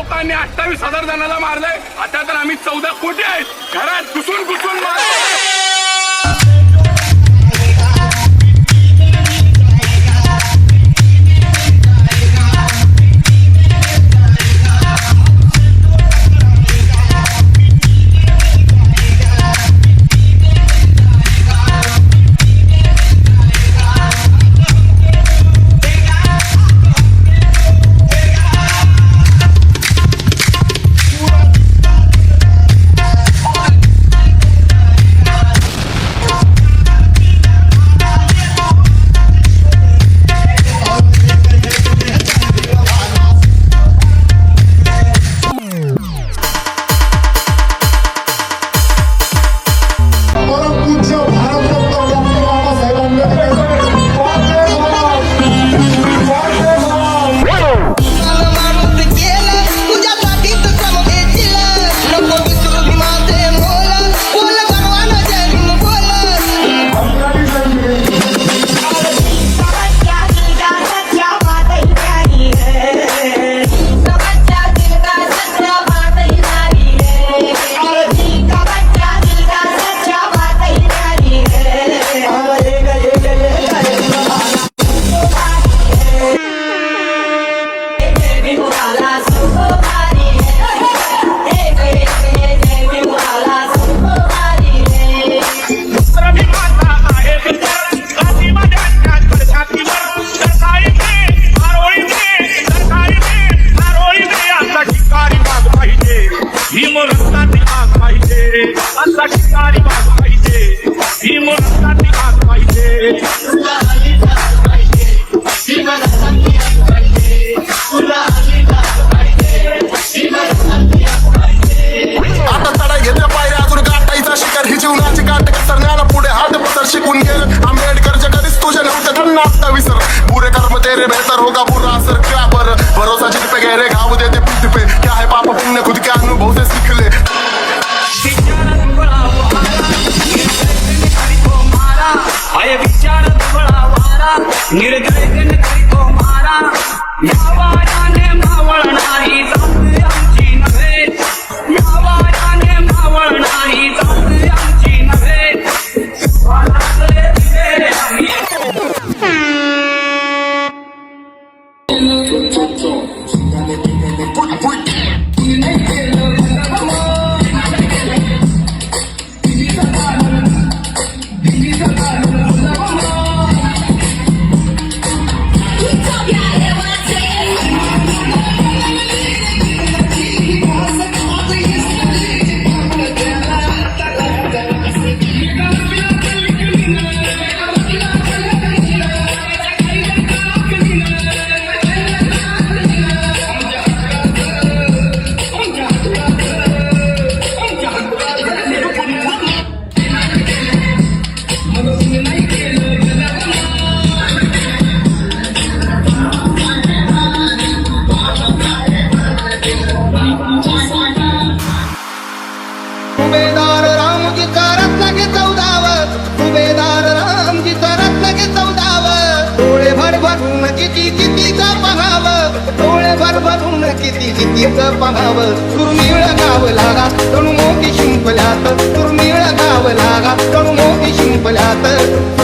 लोकांनी अठ्ठावीस हजार जणांना मारलंय. आता तर आम्ही चौदा कोटी आहेत. घरात घुसून घुसून मारले para su மாறா நிறுகளுக்கு நிற்கும் उमेदार राम गीता रत्नागे चौदावत उमेदार राम गीता रत्नागे चौदावत. डोळे भर भरून किती कितीच पहावं भर भरून किती कितीच पहावं. दुर्मिळ गाव लागा तणू मोठी शिंपल्यात दुर्मिळ गाव लागा palata.